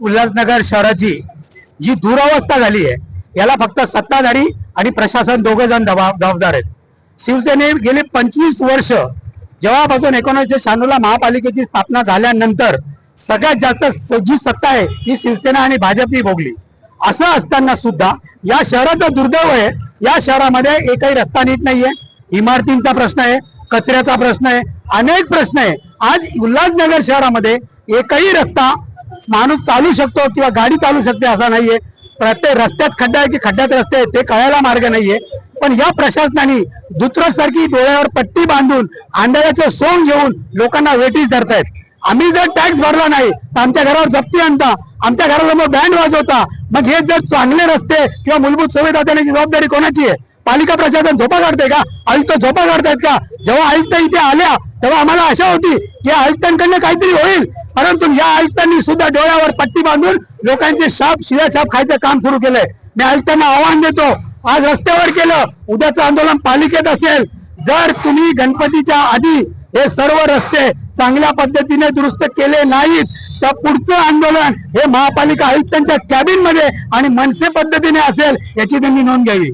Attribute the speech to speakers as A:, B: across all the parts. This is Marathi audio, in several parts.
A: उल्हासनगर शहराची जी दुरावस्था झाली आहे याला फक्त सत्ताधारी आणि प्रशासन दोघे जण जबाबदार आहेत. शिवसेने गेले पंचवीस वर्ष जेव्हापासून एकोणीसशे शहाण्णवला महापालिकेची स्थापना झाल्यानंतर सगळ्यात जास्त जी सत्ता आहे ही शिवसेना आणि भाजपनी भोगली. असं असताना सुद्धा या शहराचं दुर्दैव आहे. या शहरामध्ये एकही रस्ता नीट नाहीये. इमारतींचा प्रश्न आहे कचऱ्याचा प्रश्न आहे अनेक प्रश्न आहे. आज उल्हासनगर शहरामध्ये एकही रस्ता माणूस चालू शकतो किंवा गाडी चालू शकते असा नाहीये. प्रत्येक रस्त्यात खड्डा आहे की खड्ड्यात रस्ते आहेत ते कळायला मार्ग नाहीये. पण या प्रशासनाने दुसऱ्यासारखी डोळ्यावर पट्टी बांधून आंधळ्याचं सोंग घेऊन लोकांना वेटीस धरतायत. आम्ही जर टॅक्स भरला नाही तर आमच्या घरावर जप्ती आणता आमच्या घरासमोर बँड वाजवता. मग हे जर चांगले रस्ते किंवा मूलभूत सुविधा देण्याची जबाबदारी कोणाची आहे? पालिका प्रशासन झोपा काढते का? आयुक्त झोपा काढतायत का? जेव्हा आयुक्त इथे आल्या तेव्हा आम्हाला आशा होती की आयुक्तांकडनं काहीतरी होईल. परंतु या आयुक्तांनी सुद्धा डोळ्यावर पट्टी बांधून लोकांचे शाप शिव्या शाप खायचं काम सुरू केलंय. मी आयुक्तांना आव्हान देतो आज रस्त्यावर केलं उद्याचं आंदोलन पालिकेत असेल. जर तुम्ही गणपतीच्या आधी हे सर्व रस्ते चांगल्या पद्धतीने दुरुस्त केले नाहीत तर पुढचं आंदोलन हे महापालिका आयुक्तांच्या कॅबिनमध्ये आणि मनसे पद्धतीने असेल याची त्यांनी नोंद घ्यावी.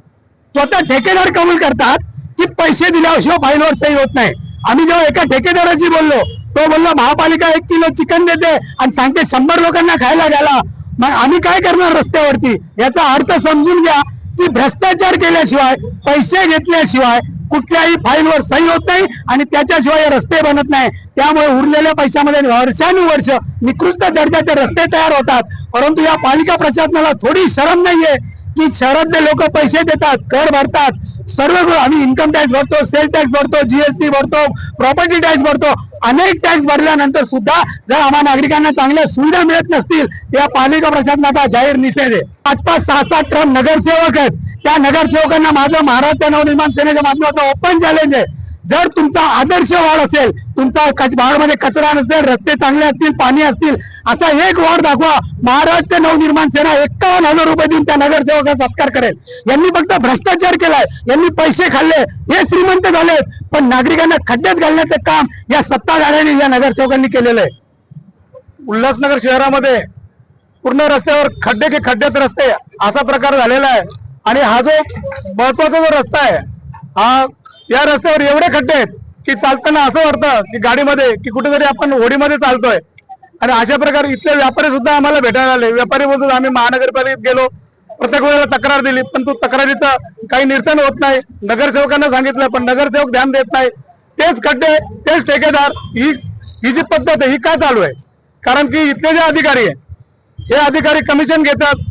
A: स्वतः ठेकेदार कबूल करतात की पैसे दिल्याशिवाय फाईलवर सही होत नाही. आम्ही जेव्हा एका ठेकेदाराशी बोललो तो बोलला महापालिका एक किलो चिकन देते आणि सांगते शंभर लोकांना खायला गेला मग आम्ही काय करणार रस्त्यावरती? याचा अर्थ समजून घ्या की भ्रष्टाचार केल्याशिवाय पैसे घेतल्याशिवाय कुठल्याही फाईलवर सही होत नाही आणि त्याच्याशिवाय रस्ते बनत नाही. त्यामुळे उरलेल्या पैशामध्ये वर्षानुवर्ष निकृष्ट दर्जाचे रस्ते तयार होतात. परंतु या पालिका प्रशासनाला थोडी शरम नाहीये की शहरातले लोक पैसे देतात कर भरतात. सर्व आम्ही इन्कम टॅक्स भरतो सेल टॅक्स भरतो जीएसटी भरतो प्रॉपर्टी टॅक्स भरतो. अनेक टॅक्स भरल्यानंतर सुद्धा जर आम्हा नागरिकांना चांगल्या सुविधा मिळत नसतील त्या पालिका प्रशासनाचा जाहीर निषेध आहे. पाच पाच सहा सात ट्रम नगरसेवक आहेत. त्या नगरसेवकांना माझं महाराष्ट्र नवनिर्माण सेनेच्या माध्यमातून ओपन चॅलेंज आहे जर तुमचा आदर्श वाढ असेल तुमचा वार्डमध्ये कचरा नसेल रस्ते चांगले असतील पाणी असतील असा एक वार्ड दाखवा. महाराष्ट्र नवनिर्माण सेना एक्कावन्न हजार रुपये देऊन त्या नगरसेवकाचा सत्कार करेल. यांनी फक्त भ्रष्टाचार केलाय. यांनी पैसे खाल्ले. हे श्रीमंत झालेत पण नागरिकांना खड्ड्यात घालण्याचं काम या सत्ताधाऱ्यांनी या नगरसेवकांनी केलेलं आहे. उल्हासनगर शहरामध्ये पूर्ण रस्त्यावर खड्डे की खड्ड्यात रस्ते असा प्रकार झालेला आहे. आणि हा जो महत्त्वाचा जो रस्ता आहे हा या रस्त्यावर एवढे खड्डे आहेत की चालताना असं वाटतं की गाडीमध्ये की कुठेतरी आपण होडीमध्ये चालतोय. आणि अशा प्रकारे इथले व्यापारी सुद्धा आम्हाला भेटायला आले. व्यापारी बोलतो आम्ही महानगरपालिकेत गेलो प्रत्येक वेळेला तक्रार दिली पण तो तक्रारीचं काही निरसन होत नाही. नगरसेवकांना सांगितलं पण नगरसेवक ध्यान देत नाही. तेच खड्डे तेच ठेकेदार ही ही जी पद्धत आहे ही का चालू आहे? कारण की इथले जे अधिकारी आहे हे अधिकारी कमिशन घेतात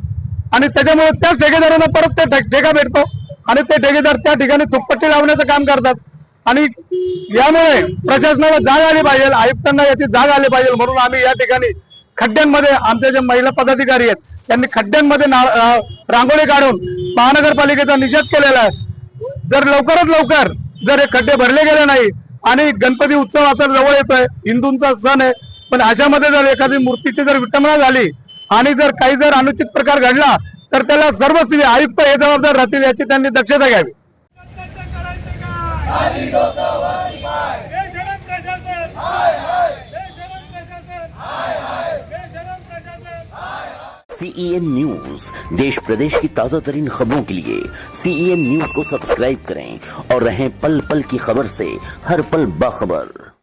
A: आणि त्याच्यामुळे त्या ठेकेदारांना परत ते ठेका भेटतो. आणि ते ठेकेदार त्या ठिकाणी थुकपट्टी लावण्याचं काम करतात. आणि यामुळे प्रशासनाला जाग आली पाहिजे आयुक्तांना याची जाग आली पाहिजे म्हणून आम्ही या ठिकाणी खड्ड्यांमध्ये आमचे जे महिला पदाधिकारी आहेत त्यांनी खड्ड्यांमध्ये रांगोळी काढून महानगरपालिकेचा निषेध केलेला आहे. जर लवकरात लवकर जर हे खड्डे भरले गेले नाही आणि गणपती उत्सव आता जवळ येतोय हिंदूंचा सण आहे पण अशामध्ये जर एखादी मूर्तीची जर विटंबना झाली जर काही जर अनुचित प्रकार घडला, तर सर्व सिव्ही आयुक्त हे जबाबदार त्यांनी दक्षता घ्यावी.
B: सीईएन न्यूज़ देश प्रदेश की ताज़ा तरीन खबरों के लिए सीईएन न्यूज़ को सब्सक्राइब करें और रहें पल पल की खबर से हर पल बाखबर।